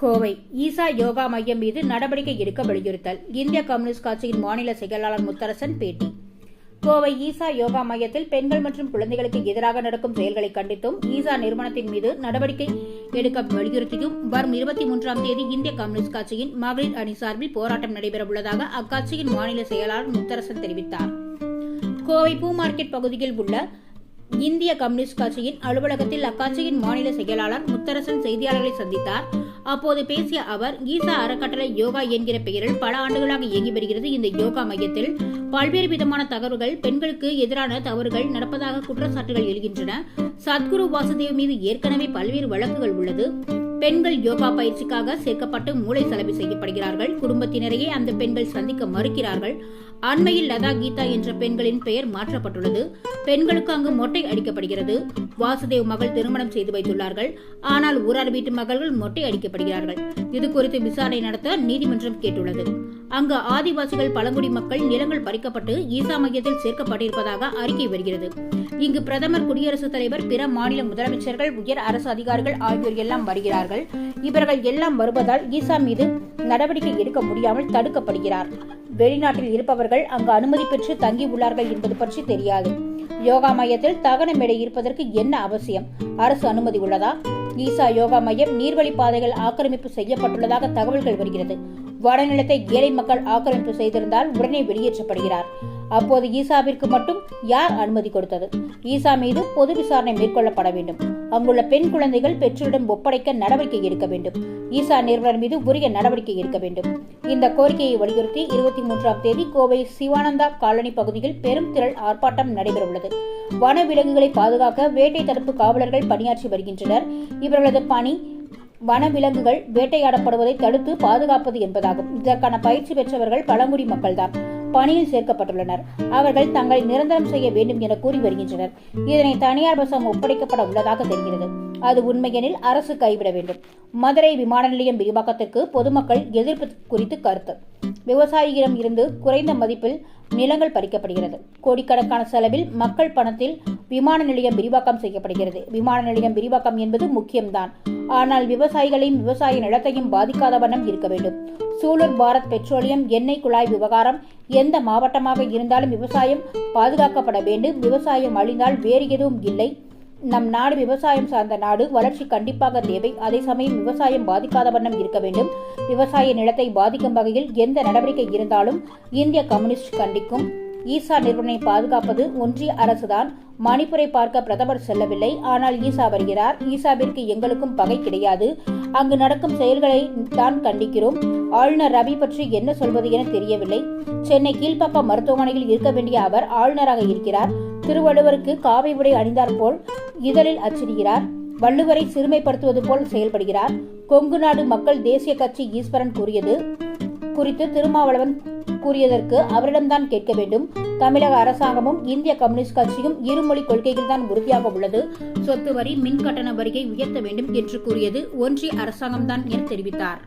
கோவை. ஈசா யோகா மையம் மீது நடவடிக்கை எடுக்க வலியுறுத்தல். இந்திய கம்யூனிஸ்ட் கட்சியின் மாநில செயலாளர் முத்தரசன் பேட்டி. கோவை ஈசா யோகா மையத்தில் பெண்கள் மற்றும் குழந்தைகளுக்கு எதிராக நடக்கும் செயல்களை கண்டித்தும் ஈசா நிறுவனத்தின் மீது நடவடிக்கை எடுக்க வலியுறுத்தியும் வரும் இருபத்தி மூன்றாம் தேதி இந்திய கம்யூனிஸ்ட் கட்சியின் மகளிர் அணி சார்பில் போராட்டம் நடைபெறவுள்ளதாக அக்கட்சியின் மாநில செயலாளர் முத்தரசன் தெரிவித்தார். கோவை பூ மார்க்கெட் பகுதியில் உள்ள இந்திய கம்யூனிஸ்ட் கட்சியின் அலுவலகத்தில் அக்கட்சியின் மாநில செயலாளர் முத்தரசன் செய்தியாளர்களை சந்தித்தார். அப்போது பேசிய அவர் ஈசா அறக்கட்டளை யோகா என்கிற பெயரில் பல ஆண்டுகளாக இயங்கி வருகிறது இந்த யோகா மையத்தில். பல்வேறு விதமான தகவல்கள் பெண்களுக்கு எதிரான தவறுகள் நடப்பதாக குற்றச்சாட்டுகள் எழுகின்றன. சத்குரு வாசுதேவ் மீது ஏற்கனவே பல்வேறு வழக்குகள் உள்ளது. பெண்கள் யோகா பயிற்சிக்காக சேர்க்கப்பட்டு மூளை செலவு செய்யப்படுகிறார்கள். குடும்பத்தினரையே அந்த பெண்கள் சந்திக்க மறுக்கிறார்கள். அண்மையில் லதா கீதா என்ற பெண்களின் பெயர் மாற்றப்பட்டுள்ளது. பெண்களுக்கு அங்கு மொட்டை அடிக்கப்படுகிறது. வாசுதேவ் மகள் திருமணம் செய்து வைத்துள்ளார்கள். ஆனால் ஊரார் வீட்டு மகள்கள் மொட்டை அடிக்கப்படுகிறார்கள். இது குறித்து விசாரணை நடத்த நீதிமன்றம் கேட்டுள்ளது. அங்கு ஆதிவாசிகள் பழங்குடி மக்கள் நிலங்கள் பறிக்கப்பட்டு ஈசா மையத்தில் சேர்க்கப்பட்டிருப்பதாக அறிக்கை வருகிறது. இங்கு பிரதமர் குடியரசுத் தலைவர் பிற மாநில முதலமைச்சர்கள் உயர் அரசு அதிகாரிகள் ஆகியோர் எல்லாம் வருகிறார்கள். இவர்கள் எல்லாம் வருவதால் ஈசா மீது நடவடிக்கை எடுக்க முடியாமல் தடுக்கப்படுகிறார். வெளிநாட்டில் இருப்பவர்கள் அங்கு அனுமதி பெற்று தங்கி உள்ளார்கள் என்பது பற்றி தெரியாது. யோகா மையத்தில் தகன மேடை இருப்பதற்கு என்ன அவசியம்? அரசு அனுமதி உள்ளதா? ஈசா யோகா மையம் நீர்வழி பாதைகள் ஆக்கிரமிப்பு செய்யப்பட்டுள்ளதாக தகவல்கள் வருகிறது. வடநிலத்தை ஏழை மக்கள் ஆக்கிரமிப்பு செய்திருந்தால் உடனே வெளியேற்றப்படுகிறார். அப்போது ஈசாவிற்கு மட்டும் யார் அனுமதி கொடுத்தது? ஈசா மீது பொது விசாரணை மேற்கொள்ளப்பட வேண்டும். அங்குள்ள பெண் குழந்தைகள் பெற்றோரிடம் ஒப்படைக்க நடவடிக்கை எடுக்க வேண்டும். ஈசா நிறுவனர் மீது உரிய நடவடிக்கை எடுக்க வேண்டும். இந்த கோரிக்கையை வலியுறுத்தி இருபத்தி மூன்றாம் தேதி கோவை சிவானந்தா காலனி பகுதியில் பெரும் திரள் ஆர்ப்பாட்டம் நடைபெறவுள்ளது. வனவிலங்குகளை பாதுகாக்க வேட்டை தடுப்பு காவலர்கள் பணியாற்றி வருகின்றனர். இவர்களது பணி வனவிலங்குகள் வேட்டையாடப்படுவதை தடுத்து பாதுகாப்பது என்பதாகும். இதற்கான பயிற்சி பெற்றவர்கள் பழங்குடி மக்கள்தான். பணியில் சேர்க்கப்பட்டுள்ளனர். அவர்கள் தங்களை நிரந்தரம் செய்ய வேண்டும் என கூறி வருகின்றனர். இதனை தனியார் வசம் ஒப்படைக்கப்பட உள்ளதாக தெரிகிறது. அது உண்மையெனில் அரசு கைவிட வேண்டும். மதுரை விமான நிலையம் விரிவாக்கத்திற்கு பொதுமக்கள் எதிர்ப்பு குறித்து கருத்து. விவசாயிகளிடம் இருந்து குறைந்த மதிப்பில் நிலங்கள் பறிக்கப்படுகிறது. கோடிக்கணக்கான செலவில் மக்கள் பணத்தில் விமான நிலையம் விரிவாக்கம் செய்யப்படுகிறது. விமான நிலையம் விரிவாக்கம் என்பது முக்கியம்தான். ஆனால் விவசாயிகளையும் விவசாய நிலத்தையும் பாதிக்காத வண்ணம் இருக்க வேண்டும். சூலூர் பாரத் பெட்ரோலியம் எண்ணெய் குழாய் விவகாரம் எந்த மாவட்டமாக இருந்தாலும் விவசாயம் பாதுகாக்கப்பட வேண்டும். விவசாயம் அழிந்தால் வேறு எதுவும் இல்லை. நம் நாடு விவசாயம் சார்ந்த நாடு வளர்ச்சி கண்டிப்பாக தேவை. அதே சமயம் விவசாயம் பாதிக்காத வண்ணம் இருக்க வேண்டும். விவசாய நிலத்தை பாதிக்கும் வகையில் எந்த நடவடிக்கை இருந்தாலும் இந்திய கம்யூனிஸ்ட் கண்டிக்கும். ஈசா நிறுவனை பாதுகாப்பது ஒன்றிய அரசுதான். மணிப்புரை பார்க்க பிரதமர் செல்லவில்லை. ஆனால் ஈசா வருகிறார். ஈசாவிற்கு எங்களுக்கும் பகை கிடையாது. அங்கு நடக்கும் செயல்களை தான் கண்டிக்கிறோம். ஆளுநர் ரவி பற்றி என்ன சொல்வது என தெரியவில்லை. சென்னை கீழ்ப்பாக்கம் மருத்துவமனையில் இருக்க வேண்டிய அவர் ஆளுநராக இருக்கிறார். திருவள்ளுவருக்கு காவை உடை அணிந்தார் போல் இதழில் அச்சிடுகிறார். வள்ளுவரை சிறுமைப்படுத்துவது போல் செயல்படுகிறார். கொங்கு நாடு மக்கள் தேசிய கட்சி ஈஸ்வரன் கூறியது குறித்து திருமாவளவன் கூறியதற்கு அவரிடம்தான் கேட்க வேண்டும். தமிழக அரசாங்கமும் இந்திய கம்யூனிஸ்ட் கட்சியும் இருமொழி கொள்கையில் தான் உறுதியாக உள்ளது. சொத்து வரி மின் கட்டண வரியை உயர்த்த வேண்டும் என்று கூறியது ஒன்றிய அரசாங்கம்தான் என தெரிவித்தார்.